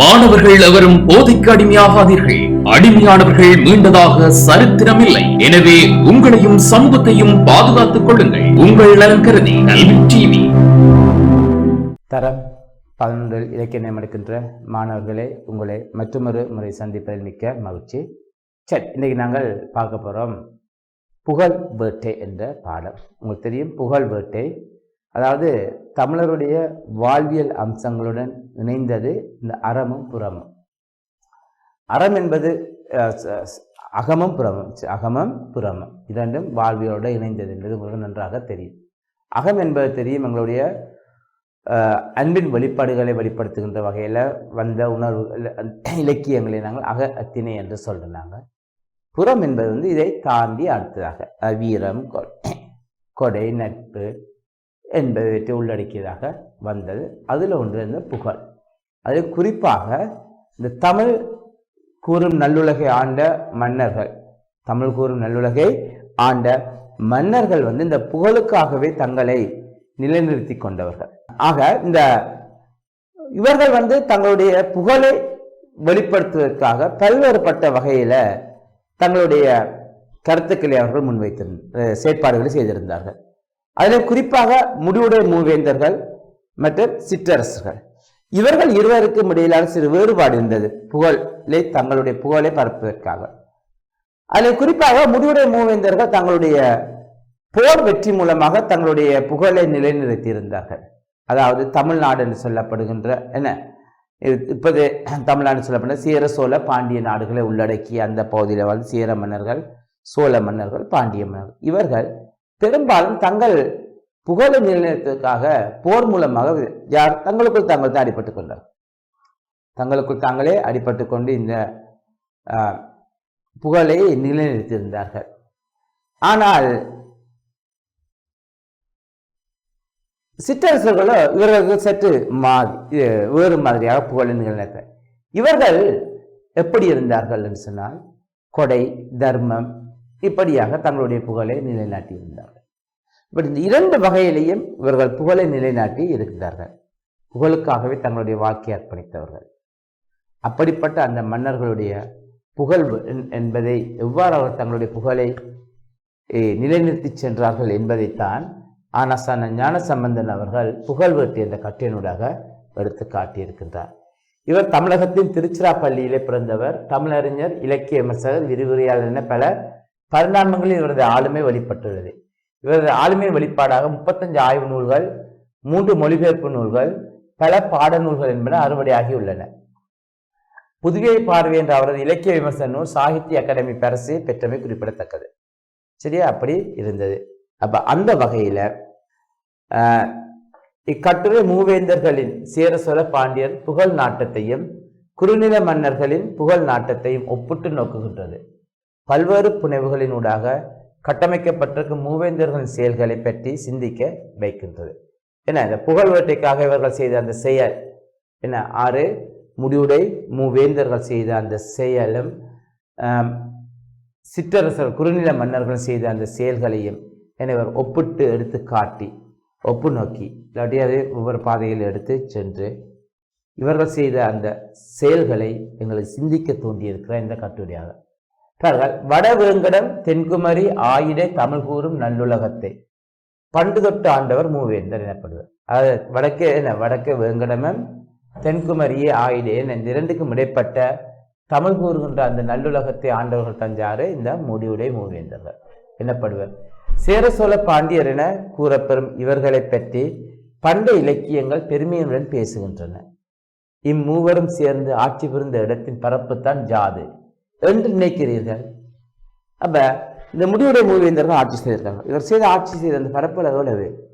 மாணவர்கள் எவரும் போதைக்கு அடிமையாகாதீர்கள். அடிமையானவர்கள் மீண்டதாக சரித்திரமில்லை. எனவே உங்களையும் சமூகத்தையும் பாதுகாத்துக் கொள்ளுங்கள். உங்கள் நலன் கருதி கல்வி டிவி. தரம் பதினொன்றில் இலக்கியம் எடுக்கின்ற மாணவர்களே உங்களை மற்றொரு முறை சந்திப்பதில் மிக்க மகிழ்ச்சி. சரி இன்னைக்கு நாங்கள் பார்க்க போகிறோம் புகழ் வேட்டை என்ற பாடம் உங்களுக்கு தெரியும் புகழ் வேட்டை. அதாவது தமிழருடைய வாழ்வியல் அம்சங்களுடன் இணைந்தது இந்த அறமும் புறமும். அறம் என்பது அகமம் புறமம் அகமம் அகமும் புறமும் அகமும் புறமும். இரண்டும் வாழ்வியலோடு இணைந்தது என்பது உங்களுக்கு நன்றாக தெரியும். அகம் என்பது தெரியும் எங்களுடைய அன்பின் வெளிப்பாடுகளை வெளிப்படுத்துகின்ற வகையில் வந்த உணர்வு இலக்கியங்களை நாங்கள் அக அத்தினை என்று சொல்கிறோம் நாங்கள் புறம் என்பது வந்து இதை தாண்டி அடுத்ததாக வீரம் கொ- கொடை நட்பு என்பதை உள்ளடக்கியதாக வந்தது. அதில் ஒன்று இந்த புகழ். அது குறிப்பாக இந்த தமிழ் கூறும் நல்லுலகை ஆண்ட மன்னர்கள் தமிழ் கூறும் நல்லுலகை ஆண்ட மன்னர்கள் வந்து இந்த புகழுக்காகவே தங்களை நிலைநிறுத்தி கொண்டவர்கள். ஆக இந்த இவர்கள் வந்து தங்களுடைய புகழை வெளிப்படுத்துவதற்காக பல்வேறுபட்ட வகையில் தங்களுடைய கருத்துக்களை அவர்கள் முன்வைத்திருந்த செயற்பாடுகளை செய்திருந்தார்கள். அதில் குறிப்பாக முடிவுடைய மூவேந்தர்கள் மற்றும் சிற்றரசர்கள். இவர்கள் இருவருக்கும் இடையிலான சிறு வேறுபாடு இருந்தது. புகழை தங்களுடைய புகழை பரப்புவதற்காக. அதில் குறிப்பாக முடிவுடைய மூவேந்தர்கள் தங்களுடைய போர் வெற்றி மூலமாக தங்களுடைய புகழை நிலைநிறுத்தியிருந்தார்கள். அதாவது தமிழ்நாடு என்று சொல்லப்படுகின்ற என்ன? இப்போது தமிழ்நாடு சொல்லப்படுற சேர சோழ பாண்டிய நாடுகளை உள்ளடக்கிய அந்த பகுதியில் வந்து சேர மன்னர்கள் சோழ மன்னர்கள் பாண்டிய மன்னர்கள். இவர்கள் பெரும்பாலும் தங்கள் புகழை நிலைநிறுத்துவதற்காக போர் மூலமாக யார்? தங்களுக்குள் தாங்கள் தான் அடிபட்டுக் கொண்டார் தங்களுக்குள் தாங்களே அடிபட்டு கொண்டு இந்த புகழை நிலைநிறுத்தியிருந்தார்கள். ஆனால் சிற்றரசர்களோ இவர்களுக்கு சற்று மாதிரி இது வேறு மாதிரியாக புகழை நிலைநிறுத்த இவர்கள் எப்படி இருந்தார்கள் என்று சொன்னால் கொடை தர்மம் இப்படியாக தங்களுடைய புகழை நிலைநாட்டி இருந்தார்கள். இப்படி இந்த இரண்டு வகையிலையும் இவர்கள் புகழை நிலைநாட்டி இருக்கிறார்கள் புகழுக்காகவே தங்களுடைய வாழ்க்கையை அர்ப்பணித்தவர்கள். அப்படிப்பட்ட அந்த மன்னர்களுடைய புகழ் என்பதை எவ்வாறு அவர் தங்களுடைய புகழை நிலைநிறுத்தி சென்றார்கள் என்பதைத்தான் ஆனாசான ஞானசம்பந்தன் அவர்கள் புகழ் வேட்டு என்ற கட்டியனூடாக எடுத்து காட்டியிருக்கின்றார். இவர் தமிழகத்தின் திருச்சிராப்பள்ளியிலே பிறந்தவர். தமிழறிஞர் இலக்கிய விமர்சகர் விரிவுரையாளர் என பல பரிணாமங்களில் இவரது ஆளுமை வெளிப்பட்டுள்ளது. இவரது ஆளுமை வெளிப்பாடாக முப்பத்தஞ்சு ஆய்வு நூல்கள் மூன்று மொழிபெயர்ப்பு நூல்கள் பல பாடநூல்கள் என்பன அறுவடையாகி உள்ளன. புதுவை பார்வை என்ற அவரது இலக்கிய விமர்சன நூல் சாகித்ய அகாடமி பரிசு பெற்றமை குறிப்பிடத்தக்கது. சரியா? அப்படி இருந்தது. அப்ப அந்த வகையில இக்கட்டுரை மூவேந்தர்களின் சேர சோழ பாண்டியர் புகழ் நாட்டத்தையும் குறுநில மன்னர்களின் புகழ் நாட்டத்தையும் ஒப்பிட்டு நோக்குகின்றது. பல்வேறு புனைவுகளினூடாக கட்டமைக்கப்பட்டிருக்கும் மூவேந்தர்களின் செயல்களை பற்றி சிந்திக்க வைக்கின்றது. என்ன இந்த புகழ் வேட்டைக்காக இவர்கள் செய்த அந்த செயல்? என்ன ஆறு முடிவுடை மூவேந்தர்கள் செய்த அந்த செயலும் சிற்றரசர் குறுநில மன்னர்கள் செய்த அந்த செயல்களையும் என ஒப்பிட்டு எடுத்து காட்டி ஒப்பு நோக்கி இல்லாட்டி ஒவ்வொரு பாதையில் எடுத்து சென்று இவர்கள் செய்த அந்த செயல்களை எங்களை சிந்திக்க தூண்டியிருக்கிற இந்த கட்டுரையாக. வடவேங்கடம் தென்குமரி ஆயிடை தமிழ் கூறும் நல்லுலகத்தை. பண்டு தொட்டு ஆண்டவர் மூவேந்தர் எனப்படுவர். அதாவது வடக்கே என்ன? வடக்கே வேங்கடமன் தென்குமரியே ஆயிடேன் இந்த இரண்டுக்கும் இடைப்பட்ட தமிழ் கூறுகின்ற அந்த நல்லுலகத்தை ஆண்டவர்கள் தஞ்சாறு இந்த முடிவுடைய மூவேந்தர்கள் எனப்படுவர். சேர சோழ பாண்டியர் என கூறப்பெறும் இவர்களை பற்றி பண்ட இலக்கியங்கள் பெருமையுடன் பேசுகின்றன. இம்மூவரும் சேர்ந்து ஆட்சி புரிந்த இடத்தின் பரப்புத்தான் ஜாது. என்று நினைக்கிறீர்கள். அப்ப இந்த முடிவுடைய மூவேந்தர்கள் ஆட்சி செய்திருக்காங்க. இவர் செய்த ஆட்சி செய்த அந்த பரப்புல எவ்வளவு?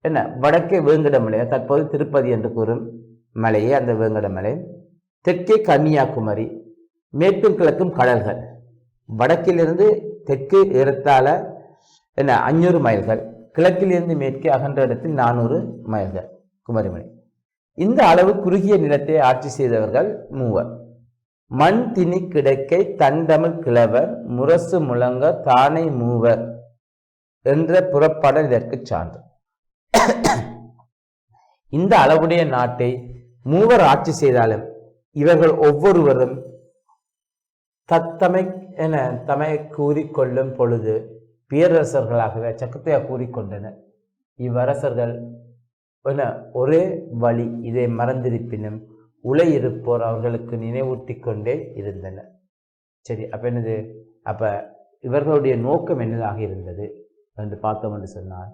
என்ன? வடக்கே வேங்கடமலை தற்போது திருப்பதி என்று கூறும் மலையே அந்த வேங்கடமலை. தெற்கே கன்னியாகுமரி மேற்கும் கிழக்கும் கடல்கள். வடக்கிலிருந்து தெற்கு ஏறத்தால என்ன? அஞ்சூறு மைல்கள். கிழக்கிலிருந்து மேற்கே அகன்ற இடத்தில் நானூறு மைல்கள். குமரிமலை. இந்த அளவு குறுகிய நிலத்தை ஆட்சி செய்தவர்கள் மூவர். மண் திணி கிடைக்கை தண்டமிழ் கிழவர் முரசு முழங்க தானை மூவர் என்ற புறப்பாடல் இதற்கு சான்று. இந்த அளவுடைய நாட்டை மூவர் ஆட்சி செய்தாலும் இவர்கள் ஒவ்வொருவரும் தத்தமை என தமை கூறிக்கொள்ளும் பொழுது பேரரசர்களாகவே சக்கத்தையாக கூறிக்கொண்டனர் இவ்வரசர்கள் என ஒரே வழி இதை மறந்திருப்பினும் உலை இருப்போர் அவர்களுக்கு நினைவூட்டி கொண்டே இருந்தனர். சரி அப்ப என்னது? அப்ப இவர்களுடைய நோக்கம் என்னதாக இருந்தது என்று பார்த்தோம் என்று சொன்னால்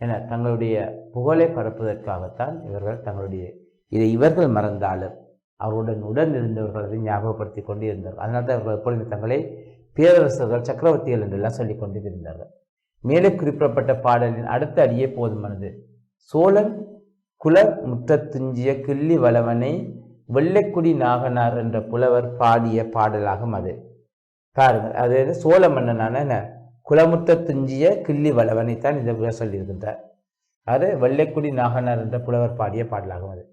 என தங்களுடைய புகழை பரப்புவதற்காகத்தான் இவர்கள் தங்களுடைய இதை இவர்கள் மறந்தாலும் அவருடன் உடன் இருந்தவர்கள் அதை ஞாபகப்படுத்தி கொண்டு இருந்தார்கள் அதனால தான் அவர்கள் எப்பொழுது தங்களை பேரரசர்கள் சக்கரவர்த்திகள் என்றெல்லாம் சொல்லி கொண்டு இருந்தார்கள் மேலே குறிப்பிடப்பட்ட பாடலின் அடுத்த அடியே போதுமானது. சோழன் குல முற்றத்துஞ்சிய கிள்ளி வளவனை வெள்ளைக்குடி நாகனார் என்ற புலவர் பாடிய பாடலாகும் அது. பாருங்கள் அது வந்து சோழ மன்னனான என்ன? குலமுற்ற துஞ்சிய கிள்ளி வளவனைத்தான் இந்த சொல்லியிருக்கின்றார். அது வெள்ளைக்குடி நாகனார் என்ற புலவர் பாடிய பாடலாகும் அது.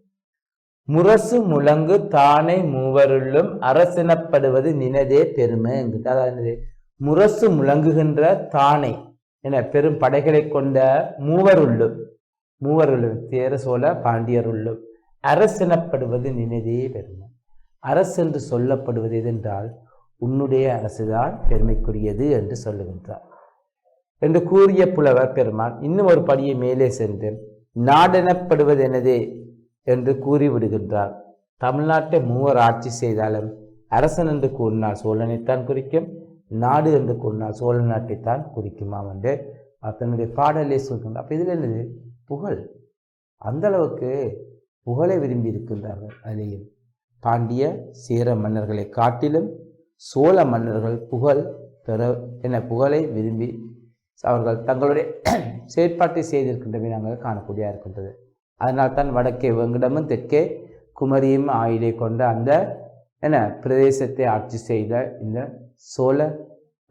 முரசு முழங்கு தானை மூவருள்ளும் அரசெனப்படுவது நினதே பெருமை என்கிறது அதாவது முரசு முழங்குகின்ற தானை என பெரும் படைகளை கொண்ட மூவருள்ளும் மூவருள்ளும் தேர சோழ பாண்டியருள்ளும். அரசெனப்படுவது நினைதே பெருமை. அரசு என்று சொல்லப்படுவது எதென்றால் உன்னுடைய அரசுதான் பெருமைக்குரியது என்று சொல்லுகின்றார். என்று கூறிய புலவர் பெருமான் இன்னும் ஒரு படியை மேலே சென்று நாடெனப்படுவது எனதே என்று கூறிவிடுகின்றார். தமிழ்நாட்டை மூவர் ஆட்சி செய்தாலும் அரசன் என்று கூறினால் சோழனைத்தான் குறிக்கும் நாடு என்று கூறினால் சோழ நாட்டைத்தான் குறிக்குமாம் என்று தன்னுடைய பாடலே சொல்கின்றார். அப்போ இதில் என்னது? புகழ். அந்த அளவுக்கு புகழை விரும்பி இருக்கின்றார்கள். அதிலேயும் பாண்டிய சேர மன்னர்களை காட்டிலும் சோழ மன்னர்கள் புகழ் பெற என புகழை விரும்பி அவர்கள் தங்களுடைய செயற்பாட்டை செய்திருக்கின்றவை நாங்கள் காணக்கூடியதாக இருக்கின்றது. அதனால் தான் வடக்கே வெங்கடமும் தெற்கே குமரியும் ஆயிலை கொண்ட அந்த என பிரதேசத்தை ஆட்சி செய்த இந்த சோழ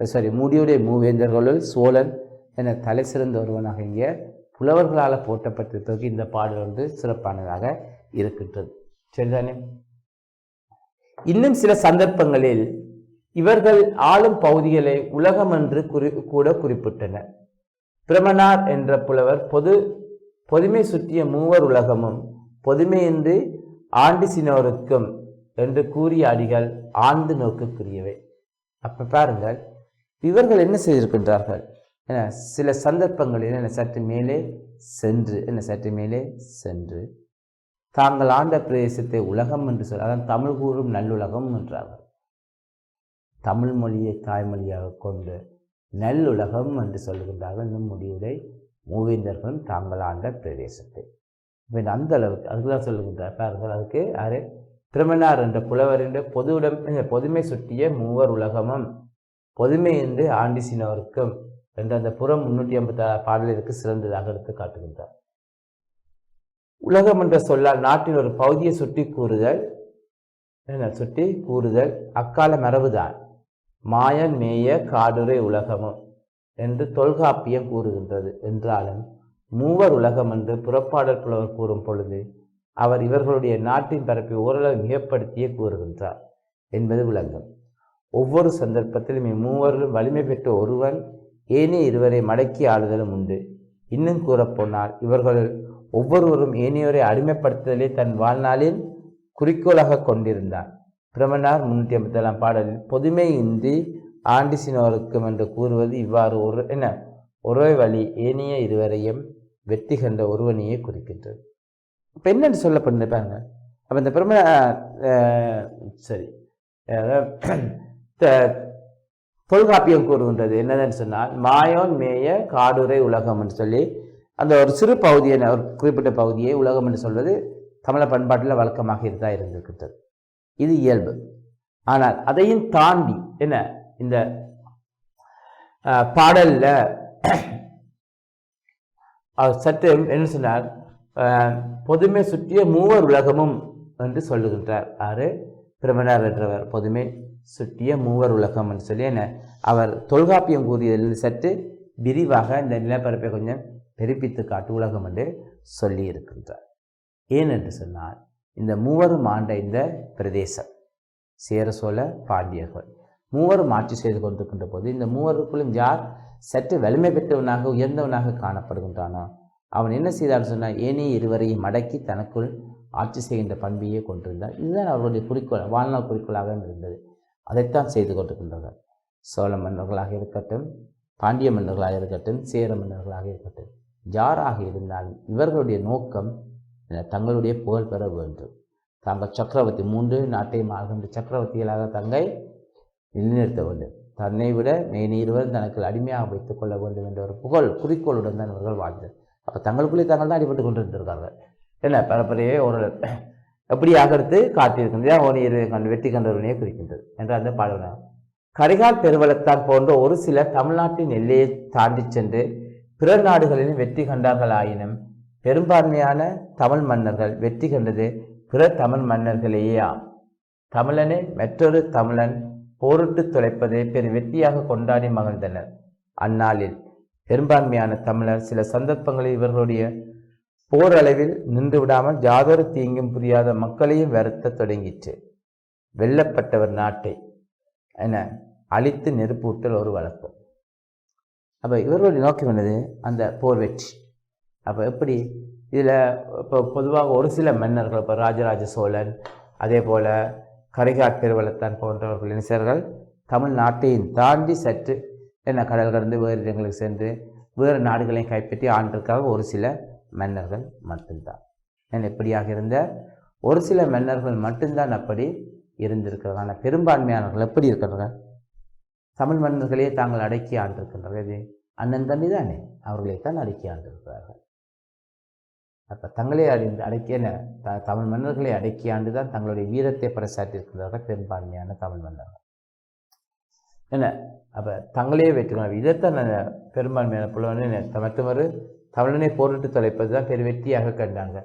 சாரி மூடியுடைய மூவேந்தர்களுள் சோழன் என தலை சிறந்த ஒருவனாக இங்கே புலவர்களால் போற்றப்பட்டிருப்பதற்கு இந்த பாடல் வந்து சிறப்பானதாக இருக்கின்றது. சரிதானே? இன்னும் சில சந்தர்ப்பங்களில் இவர்கள் ஆளும் பகுதிகளை உலகம் என்று குறி கூட குறிப்பிட்டனர். பிரமனார் என்ற புலவர் பொது பொதுமை சுற்றிய மூவர் உலகமும் பொதுமையின்றி ஆண்டு சினோருக்கும் என்று கூறிய அடிகள் ஆழ்ந்து நோக்குக்குரியவை. அப்ப பாருங்கள் இவர்கள் என்ன செய்திருக்கின்றார்கள்? என்ன சில சந்தர்ப்பங்களில் என்ன சற்று மேலே சென்று என்ன சற்று மேலே சென்று. தாங்கள் ஆண்ட பிரதேசத்தை உலகம் என்று சொல் அதான் தமிழ் கூறும் நல்லுலகம் என்றார்கள். தமிழ் மொழியை தாய்மொழியாக கொண்டு நல்லுலகம் என்று சொல்லுகின்றார்கள். இந்த முடிவுரை மூவேந்தர்களும் தாங்கள் ஆண்ட பிரதேசத்தை. இப்போ அந்த அளவுக்கு அதுக்குதான் சொல்லுகின்றார். பாருங்கள் அதுக்கு யாரு? திருமணார் என்ற புலவர் என்ற பொதுவுடம் பொதுமை சுட்டிய மூவர் உலகமும் பொதுமை என்று ஆண்டிசினோருக்கும் என்ற அந்த புறம் முன்னூற்றி ஐம்பத்தி பாடலிற்கு சிறந்ததாக எடுத்து காட்டுகின்றார். உலகம் என்ற சொல்லால் நாட்டின் ஒரு பகுதியை சுட்டி கூறுதல் என்ன சுட்டி கூறுதல் அக்கால மரபுதான் மாயன் மேய காடுரை உலகமும் என்று தொல்காப்பியம் கூறுகின்றது என்றாலும் மூவர் உலகம் என்று புறப்பாடல் புலவர் கூறும் பொழுது அவர் இவர்களுடைய நாட்டின் பரப்பை ஓரளவு மிகப்படுத்தியே கூறுகின்றார் என்பது விளங்கும். ஒவ்வொரு சந்தர்ப்பத்திலும் இம்மூவர்களும் வலிமை பெற்ற ஒருவன் ஏனைய இருவரை மடக்கி ஆளுதலும் உண்டு. இன்னும் கூறப்போனால் இவர்கள் ஒவ்வொருவரும் ஏனையோரை அடிமைப்படுத்துதலே தன் வாழ்நாளில் குறிக்கோளாக கொண்டிருந்தார். பிரமனார் முன்னூற்றி ஐம்பத்தெல்லாம் பாடலில் பொதுமை இன்றி ஆண்டி ஆண்டிசினோருக்கும் என்று கூறுவது இவ்வாறு ஒரு என ஒரே வழி ஏனைய இருவரையும் வெற்றி கண்ட ஒருவனையே குறிக்கின்றது. இப்போ என்னென்னு சொல்லப்படுது அப்போ இந்த பிரம சரி. த- தொல்காப்பியம் கூறுகின்றது. என்னதுன்னு சொன்னால் மாயோன் மேய காடுரை உலகம் என்று சொல்லி அந்த ஒரு சிறு பகுதியை ஒரு குறிப்பிட்ட பகுதியை உலகம் என்று சொல்வது தமிழ பண்பாட்டில் வழக்கமாக இருந்தால் இருந்திருக்கின்றது. இது இயல்பு. ஆனால் அதையும் தாண்டி என்ன இந்த பாடலில் சற்று என்ன சொன்னார் பொதுமை சுற்றிய மூவர் உலகமும் என்று சொல்லுகின்றார். ஆறு பிரமணர் என்றவர் பொதுமை சுற்றிய மூவர் உலகம் என்று சொல்லி என்ன அவர் தொல்காப்பியம் கூறியதில் சற்று விரிவாக இந்த நிலப்பரப்பை கொஞ்சம் பெருப்பித்து காட்டு உலகம் என்று சொல்லி இருக்கின்றார் ஏன் என்று சொன்னால் இந்த மூவரும் ஆண்ட இந்த பிரதேசம் சேர சோழ பாண்டியர்கள் மூவரும் ஆட்சி செய்து கொண்டிருக்கின்ற போது இந்த மூவருக்குள்ளும் யார் சற்று வலிமை பெற்றவனாக உயர்ந்தவனாக காணப்படுகின்றானோ அவன் என்ன செய்தான்னு சொன்னால் ஏனைய இருவரையும் அடக்கி தனக்குள் ஆட்சி செய்கின்ற பண்பையே கொண்டிருந்தார். இதுதான் அவர்களுடைய குறிக்கோள் வாழ்நாள் குறிக்கோளாக இருந்தது. அதைத்தான் செய்து கொண்டிருக்கின்றனர். சோழ மன்னர்களாக இருக்கட்டும் பாண்டிய மன்னர்களாக இருக்கட்டும் சேர மன்னர்களாக இருக்கட்டும் யாராக இருந்தாலும் இவர்களுடைய நோக்கம் தங்களுடைய புகழ் பெற வேண்டும். தாங்கள் சக்கரவர்த்தி மூன்று நாட்டையும் ஆகின்ற சக்கரவர்த்திகளாக தங்கை நிலைநிறுத்த வேண்டும். தன்னை விட மேனீர்வர் தனக்கு அடிமையாக வைத்துக் கொள்ள வேண்டும் என்ற ஒரு புகழ் குறிக்கோளுடன் தான் இவர்கள் வாழ்ந்தது அப்போ தங்களுக்குள்ளே தாங்கள் தான் அடிபட்டு கொண்டிருந்திருக்காங்க என்ன? பரப்பரையே ஒரு எப்படி அகர்த்து காட்டியிருக்கின்றது இரு கண் வெற்றி கண்டவனையே குறிக்கின்றது என்ற அந்த பாடல் கரிகால் பெருவளத்தார் போன்ற ஒரு சில தமிழ்நாட்டின் எல்லையை தாண்டி சென்று பிற நாடுகளிலும் வெற்றி கண்டார்கள் ஆயினும் பெரும்பான்மையான தமிழ் மன்னர்கள் வெற்றி கண்டது பிற தமிழ் மன்னர்களேயாம் தமிழனே மற்றொரு தமிழன் போரிட்டு தொலைப்பதை பெரும் வெற்றியாக கொண்டாடி மகிழ்ந்தனர். அந்நாளில் பெரும்பான்மையான தமிழர் சில சந்தர்ப்பங்களில் இவர்களுடைய போரளவில் நின்று விடாமல் யாதொரு தீங்கும் புரியாத மக்களையும் வருத்த தொடங்கிற்று. வெல்லப்பட்டவர் நாட்டை என அழித்து நெருப்பூட்டல் ஒரு வழக்கம். அப்போ இவர்களுடைய நோக்கம் என்னது அந்த போர் வெற்றி. அப்போ எப்படி? இதில் இப்போ பொதுவாக ஒரு சில மன்னர்கள் இப்போ ராஜராஜ சோழன் அதே போல் கரிகாட் பெருவளத்தான் போன்றவர்கள் இணைச்சர்கள் தமிழ்நாட்டையும் தாண்டி சற்று என்ன கடல் கடந்து வேறு இடங்களுக்கு சென்று வேறு நாடுகளையும் கைப்பற்றி ஆண்டிற்காக ஒரு சில மன்னர்கள் மட்டும்தான். ஏன்னா இப்படியாக இருந்த? ஒரு சில மன்னர்கள் மட்டும்தான் அப்படி இருந்திருக்கிறாங்க ஆனால் பெரும்பான்மையானவர்கள் எப்படி இருக்கிறார்கள் தமிழ் மன்னர்களே தாங்கள் அடக்கி ஆண்டிருக்கின்றார்கள். இது அண்ணன் தம்பி தானே? அவர்களை தான் அடக்கி ஆண்டிருக்கிறார்கள். அப்போ தங்களே அறிந்து அடக்கிய த- தமிழ் மன்னர்களை அடக்கி ஆண்டு தான் தங்களுடைய வீரத்தை பறைசாற்றியிருக்கின்றார்கள் பெரும்பான்மையான தமிழ் மன்னர்கள். என்ன? அப்போ தங்களே வெற்றிக்கணும் இதைத்தான் பெரும்பான்மையான புலவன் மற்றொரு தமிழனை போரிட்டு தொலைப்பது தான் பெரு வெற்றியாக கண்டாங்க.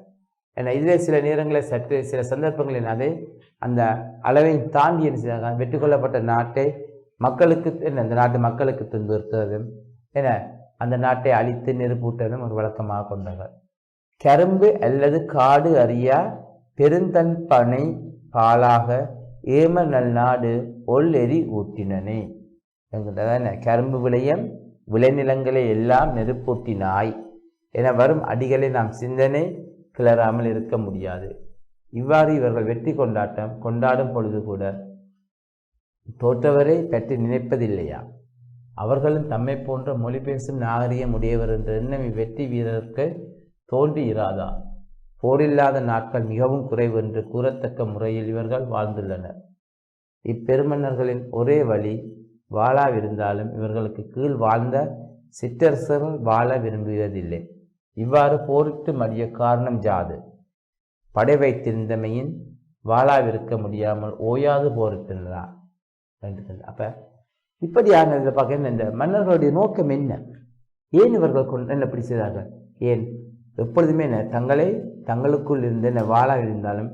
ஏன்னா இதிலே சில நேரங்களில் சற்று சில சந்தர்ப்பங்களில் அதை அந்த அளவை தாண்டி என்ன செய்தாங்க? வெற்றி கொள்ளப்பட்ட நாட்டை மக்களுக்கு என்ன இந்த நாட்டு மக்களுக்கு துன்புறுத்துவதும் என அந்த நாட்டை அழித்து நெருப்பூட்டதும் ஒரு வழக்கமாக கொண்டார்கள் கரும்பு அல்லது காடு அறியா பெருந்தன் பனை பாலாக ஏம நல்நாடு ஒல்லெறி ஊட்டினனே. என்கின்றதான கரும்பு விளையம் விளைநிலங்களை எல்லாம் நெருப்பூட்டினாய். என வரும் அடிகளை நாம் சிந்தனை கிளறாமல் இருக்க முடியாது. இவ்வாறு இவர்கள் வெற்றி கொண்டாட்டம் கொண்டாடும் பொழுது கூட தோற்றவரை பற்றி நினைப்பதில்லையா? அவர்களும் தம்மை போன்ற மொழி பேசும் நாகரிகம் உடையவர் என்ற எண்ணம் இவ்வெற்றி வீரருக்கு தோன்றி இராதா? போரில்லாத நாட்கள் மிகவும் குறைவு என்று கூறத்தக்க முறையில் இவர்கள் வாழ்ந்துள்ளனர். இப்பெருமன்னர்களின் ஒரே வழி வாழாவிருந்தாலும் இவர்களுக்கு கீழ் வாழ்ந்த சிற்றரசர்கள் வாழ விரும்புவதில்லை இவ்வாறு போரிட்டு மடிய காரணம் ஜாது படை வைத்திருந்தமையின் வாழாவிருக்க முடியாமல் ஓயாது போரிட்டிருந்தார் அப்ப இப்படியான இதில் பார்க்க இந்த மன்னர்களுடைய நோக்கம் என்ன? ஏன் இவர்கள் கொண்டு என்ன இப்படி செய்தார்கள்? ஏன் எப்பொழுதுமே என்ன தங்களை தங்களுக்குள் இருந்து என்ன வாழா இருந்தாலும்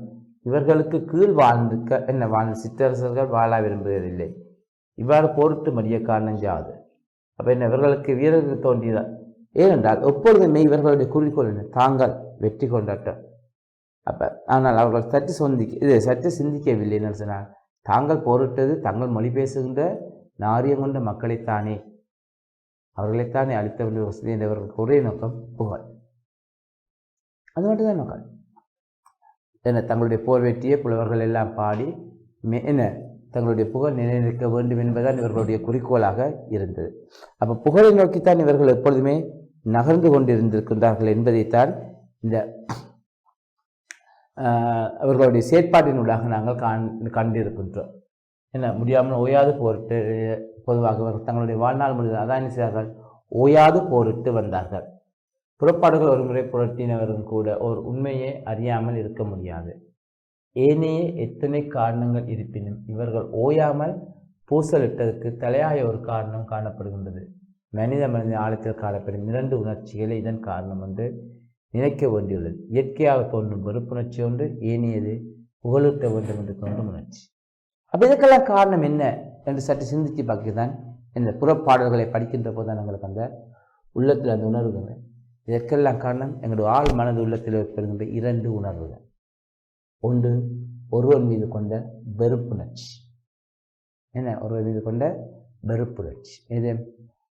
இவர்களுக்கு கீழ் வாழ்ந்துக்க என்ன வாழ்ந்த சிற்றரசர்கள் வாழா விரும்புவதில்லை. இவ்வாறு போரிட்டு மடிய காரணம் ஜாது அப்போ என்ன இவர்களுக்கு வீரர்கள் தோன்றியதா? ஏனென்றால் எப்பொழுதுமே இவர்களுடைய குறிக்கோள் என்ன தாங்கள் வெற்றி கொண்டாட்டம். அப்போ ஆனால் அவர்கள் சற்று சொந்திக்க இது சற்று சிந்திக்கவில்லை என்ன தாங்கள் போரிட்டது தங்கள் மொழி பேசுகின்ற நாரியம் கொண்ட மக்களைத்தானே அவர்களைத்தானே அளித்த வேண்டிய வசதி என்றவர்களுக்கு ஒரே நோக்கம் புகழ். அது மட்டும்தான் நோக்கம். என்ன தங்களுடைய போர் வெற்றியை புலவர்கள் எல்லாம் பாடி மே என்ன தங்களுடைய புகழ் நிலைநிற்க வேண்டும் என்பதுதான் இவர்களுடைய குறிக்கோளாக இருந்தது. அப்போ புகழை நோக்கித்தான் இவர்கள் எப்பொழுதுமே நகர்ந்து கொண்டிருந்திருக்கின்றார்கள் என்பதைத்தான் இந்த அவர்களுடைய செயற்பாட்டினூடாக நாங்கள் காண் கண்டிருக்கின்றோம். என்ன முடியாமல் ஓயாது போரிட்டு பொதுவாக இவர்கள் தங்களுடைய வாழ்நாள் முழுவதும் அதான் என்ன செய்தார்கள்? ஓயாது போரிட்டு வந்தார்கள். புறப்பாடுகள் ஒரு முறை புரட்டினவரும் கூட ஒரு உண்மையை அறியாமல் இருக்க முடியாது. ஏனைய எத்தனை காரணங்கள் இருப்பினும் இவர்கள் ஓயாமல் பூசலிட்டதற்கு தலையாய ஒரு காரணம் காணப்படுகின்றது. மனித மனித ஆழத்தில் காணப்படும் இரண்டு உணர்ச்சிகளை இதன் காரணம் என்று நினைக்க வேண்டியுள்ளது. இயற்கையாக தோன்றும் வெறுப்புணர்ச்சி ஒன்று ஏனையது புகழூட்ட வேண்டும் என்று தோன்றும் உணர்ச்சி. அப்போ இதுக்கெல்லாம் காரணம் என்ன என்று சற்று சிந்தித்து பார்க்கத்தான் இந்த புறப்பாடல்களை படிக்கின்ற போது தான் எங்களுக்கு அந்த உள்ளத்தில் அந்த உணர்வுகள் இதற்கெல்லாம் காரணம் எங்களுடைய ஆள் மனது உள்ளத்தில் ஏற்படுகின்ற இரண்டு உணர்வுகள். ஒன்று ஒருவர் மீது கொண்ட வெறுப்புணர்ச்சி. என்ன? ஒருவர் மீது கொண்ட வெறுப்புணர்ச்சி. இது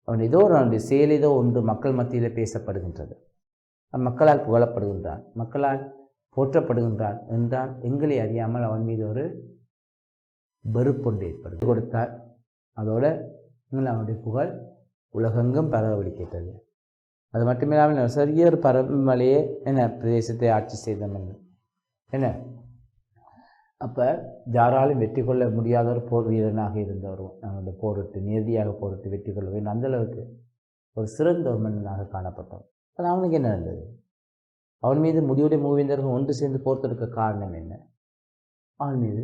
அவன் ஏதோ அவனுடைய செயல் ஏதோ ஒன்று மக்கள் மத்தியில் பேசப்படுகின்றது. மக்களால் புகழப்படுகின்றான். மக்களால் போற்றப்படுகின்றான் என்றால் எங்களை அறியாமல் அவன் மீது ஒரு வெறுப்பொன்று ஏற்படுது. கொடுத்தார் அதோட இன்னும் அவனுடைய புகழ் உலகெங்கும் பரவடிக்கிட்டது அது மட்டுமில்லாமல் சிறிய ஒரு பரமலையே என்ன பிரதேசத்தை ஆட்சி செய்த என்ன? அப்போ யாராலும் வெற்றி கொள்ள முடியாத ஒரு போர் வீரனாக இருந்தவர் அந்த போரிட்டு நேர்த்தியாக போரிட்டு வெற்றி கொள்ள வேண்டும். அந்தளவுக்கு ஒரு சிறந்த ஒரு மன்னனாக காணப்பட்டவன் அது அவனுக்கு என்ன நடந்தது அவன் மீது முடிவுடைய மூவேந்தர்கள் ஒன்று சேர்ந்து போர் தொடுக்க காரணம் என்ன? அவன் மீது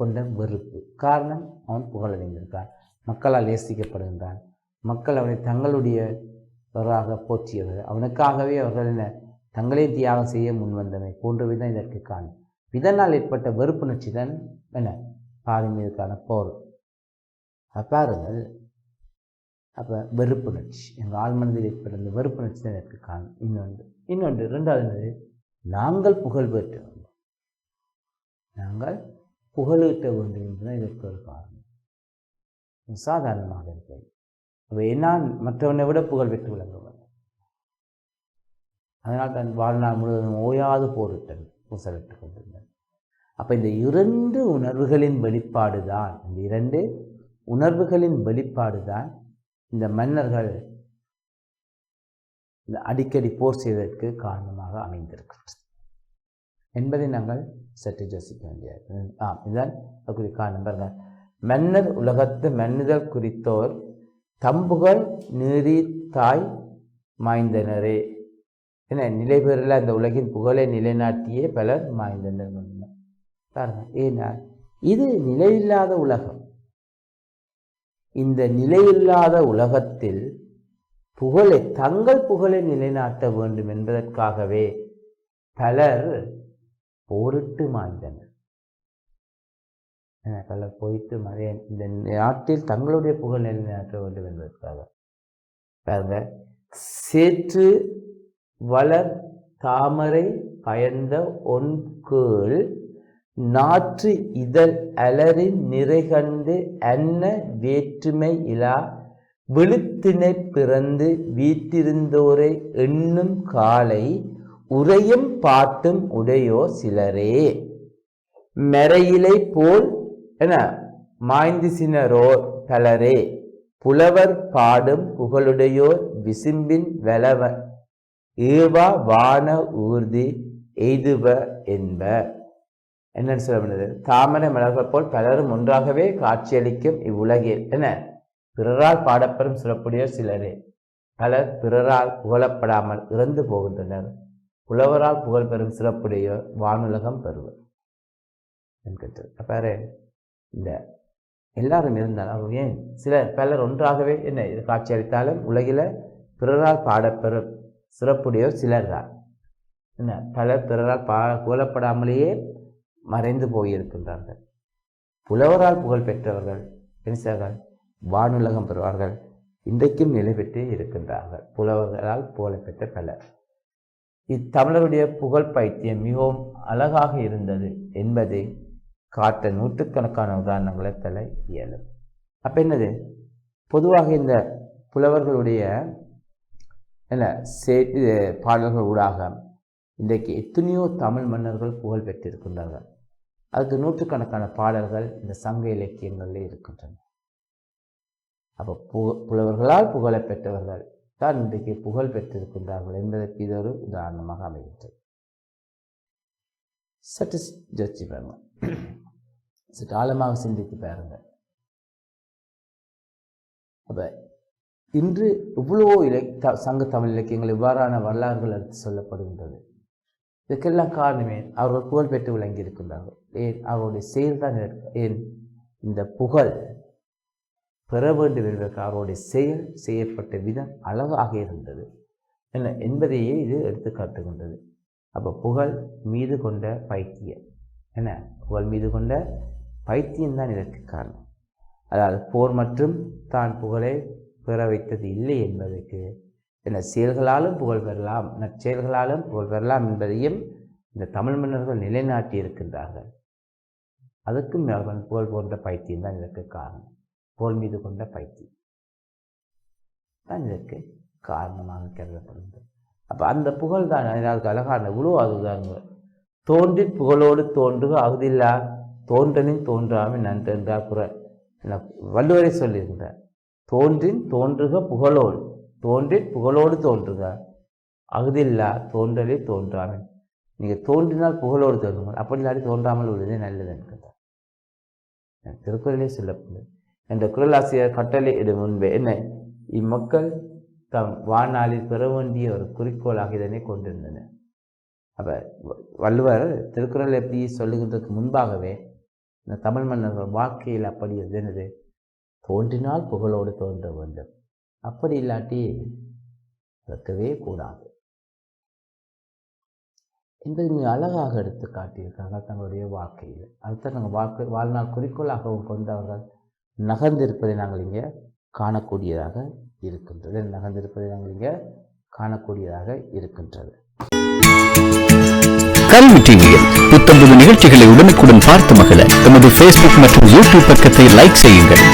கொண்ட வெறுப்பு. காரணம் அவன் புகழடைந்திருக்கான் மக்களால் நேசிக்கப்படுகின்றான். மக்கள் அவனை தங்களுடையவராக போற்றியவர். அவனுக்காகவே அவர்கள் என்ன? தங்களே தியாகம் செய்ய முன்வந்தமை போன்றவை தான் இதற்கு காரணம். இதனால் ஏற்பட்ட வெறுப்புணர்ச்சி தான் என்ன? பாரி மீதுக்கான போர். பாருங்கள். அப்போ வெறுப்புணர்ச்சி. எங்கள் ஆழ்மனதில் ஏற்பட்ட அந்த வெறுப்புணர்ச்சி தான் எனக்கு காரணம் இன்னொன்று. இன்னொன்று ரெண்டாவது என்னது? நாங்கள் புகழ் பெற்ற வேண்டும். நாங்கள் புகழீட்ட வேண்டும் என்பதுதான் இதற்கு ஒரு காரணம். சாதாரணமாக இருக்கிறது அப்போ நான் மற்றவனை விட புகழ் பெற்று விளங்க அதனால் தன் வாழ்நாள் முழுவதும் ஓயாது போரிட்டன் பூசலிட்டு கொண்டிருந்தேன் அப்போ இந்த இரண்டு உணர்வுகளின் வெளிப்பாடு தான் இந்த இரண்டு உணர்வுகளின் வெளிப்பாடு தான் இந்த மன்னர்கள் இந்த அடிக்கடி போர் செய்வதற்கு காரணமாக அமைந்திருக்கிறது. என்பதை நாங்கள் சற்று யோசிக்க வேண்டியது. ஆ இதுதான் குறி காரணம். மன்னர் உலகத்து மன்னிதல் குறித்தோர் தம்புகள் நீரி தாய் மாய்ந்தனரே. என்ன நிலை பெறல அந்த உலகின் புகழை நிலைநாட்டியே பலர் மாய்ந்தனர் மன்னர். ஏன்னா இது நிலையில்லாத உலகம். இந்த நிலையில்லாத உலகத்தில் புகழை தங்கள் புகழை நிலைநாட்ட வேண்டும் என்பதற்காகவே பலர் போரிட்டு மாய்ந்தனர். பலர் போயிட்டு மறைய இந்த நாட்டில் தங்களுடைய புகழ் நிலைநாட்ட வேண்டும் என்பதற்காக. பாருங்க சேற்று வளர் தாமரை பயந்த ஒன்கீழ் நாற்று இதழ் அலரின் நிறைகண்டு அன்ன வேற்றுமை இலா விழுத்தினை பிறந்து வீட்டிருந்தோரை எண்ணும் காலை உரையும் பாட்டும் உடையோ சிலரே. மெரையிலை போல் என மாய்ந்து சினரோர் பலரே புலவர் பாடும் புகழுடையோர் விசும்பின் வெலவ ஏவா வான ஊர்தி எய்துவ என்ப. என்னன்னு சொல்ல முடியாது தாமரை மலர்கள் போல் பலரும் ஒன்றாகவே காட்சியளிக்கும் இவ்வுலகில். என பிறரால் பாடப்பெறும் சொல்லக்கூடிய சிலரே. பலர் பிறரால் புகழப்படாமல் இறந்து போகின்றனர். புலவரால் புகழ் பெறும் சிறப்புடைய வானுலகம் பெறுவர். என்கின்றது பாரு இந்த எல்லாரும் இருந்தால் அவங்க ஏன்? சிலர் பலர் ஒன்றாகவே என்ன இது காட்சியளித்தாலும் உலகில் பிறரால் பாடப்பெறும் சிறப்புடையோர் சிலர் தான் என்ன? பலர் பிறரால் பா புகழப்படாமலேயே மறைந்து போயிருக்கின்றார்கள். புலவரால் புகழ் பெற்றவர்கள் பெருசார்கள் வானுலகம் பெறுவார்கள். இன்றைக்கும் நிலை பெற்றே இருக்கின்றார்கள். புலவர்களால் புகழப்பெற்ற பலர். இத்தமிழருடைய புகழ் பைத்தியம் மிகவும் அழகாக இருந்தது என்பதை காட்ட நூற்றுக்கணக்கான உதாரணங்களை தலை இயலும். அப்போ என்னது? பொதுவாக இந்த புலவர்களுடைய என்ன சே பாடல்கள் ஊடாக இன்றைக்கு எத்தனையோ தமிழ் மன்னர்கள் புகழ் பெற்றிருக்கின்றார்கள். அதுக்கு நூற்றுக்கணக்கான பாடல்கள் இந்த சங்க இலக்கியங்களில் இருக்கின்றன. அப்போ பு புலவர்களால் புகழை பெற்றவர்கள் தான் இன்றைக்கு புகழ் பெற்றிருக்கின்றார்கள் என்பதற்கு இது ஒரு உதாரணமாக அமைகின்றது. சற்று யோசிச்சு பாருங்க. சற்று ஆழமாக சிந்தித்து பாருங்கள் அப்போ இன்று இவ்வளவோ இலை த சங்க தமிழ் இலக்கியங்கள் இவ்வாறான வரலாறுகள் எடுத்து சொல்லப்படுகின்றது. இதுக்கெல்லாம் காரணமே அவர்கள் புகழ் பெற்று விளங்கி இருக்கின்றார்கள் ஏன்? அவருடைய செயல்தான் ஏன்? இந்த புகழ் பெற வேண்டும் என்பதற்கு அவருடைய செயல் செய்யப்பட்ட விதம் அழகாக இருந்தது. என்ன? என்பதையே இது எடுத்து காட்டுகின்றது. அப்போ புகழ் மீது கொண்ட பைத்தியம். என்ன? புகழ் மீது கொண்ட பைத்தியம்தான் இதற்கு காரணம். அதாவது போர் மற்றும் தான் புகழை பெற வைத்தது இல்லை என்பதற்கு என செயல்களாலும் புகழ் பெறலாம் நற்செயல்களாலும் புகழ் பெறலாம் என்பதையும் இந்த தமிழ் மன்னர்கள் நிலைநாட்டி இருக்கின்றார்கள். அதுக்கும் அவர்கள் புகழ் போன்ற பைத்தியம் தான் இதற்கு காரணம். புகழ் மீது கொண்ட பைத்தியம் தான் இதற்கு காரணமாக கருதப்படுகிறது. அப்போ அந்த புகழ் தான் அதுக்கு அழகான உழு அதுதாங்க தோன்றி புகழோடு தோன்றுக அகுதில்லா தோன்றனின் தோன்றாமல் நன்றென்றார் குற என வள்ளுவரை சொல்லியிருந்தார் தோன்றின் தோன்றுக புகழோடு. தோன்றின் புகழோடு தோன்றுக. அகுதில்லா தோன்றலே தோன்றாமல் நீங்கள் தோன்றினால் புகழோடு தோன்றுங்கள். அப்படி இல்லாட்டி தோன்றாமல் உள்ளதே நல்லது என்கிறார் திருக்குறளே சொல்லப்படுது என்ற குரலாசிரியர் கட்டளை இடும் முன்பே என்ன இம்மக்கள் தம் வாழ்நாளில் பெற வேண்டிய ஒரு குறிக்கோளாக இதனை கொண்டிருந்தனர். அப்போ வ- வள்ளுவர் திருக்குறள் எப்படி சொல்லுகின்றதுக்கு முன்பாகவே இந்த தமிழ் மன்னர்கள் வாழ்க்கையில் அப்படி இருந்தது என்னது தோன்றினால் புகழோடு தோன்ற வேண்டும். அப்படி இல்லாட்டி இருக்கவே கூடாது. என்பதை மிக அழகாக எடுத்து காட்டியிருக்காங்க தங்களுடைய வாழ்க்கையில். அதுதான் நாங்கள் வாழ்க்கை வாழ்நாள் குறிக்கோளாகவும் கொண்டவர்கள் நகர்ந்திருப்பதை நாங்கள் இங்கே காணக்கூடியதாக இருக்கின்றது. நகர்ந்திருப்பதை நாங்கள் இங்கே காணக்கூடியதாக இருக்கின்றது. கல்வி டிவியில் புத்தம்பது நிகழ்ச்சிகளை உடனுக்குடன் பார்த்து மகள எமது ஃபேஸ்புக் மற்றும் யூடியூப் பக்கத்தை லைக் செய்யுங்கள்.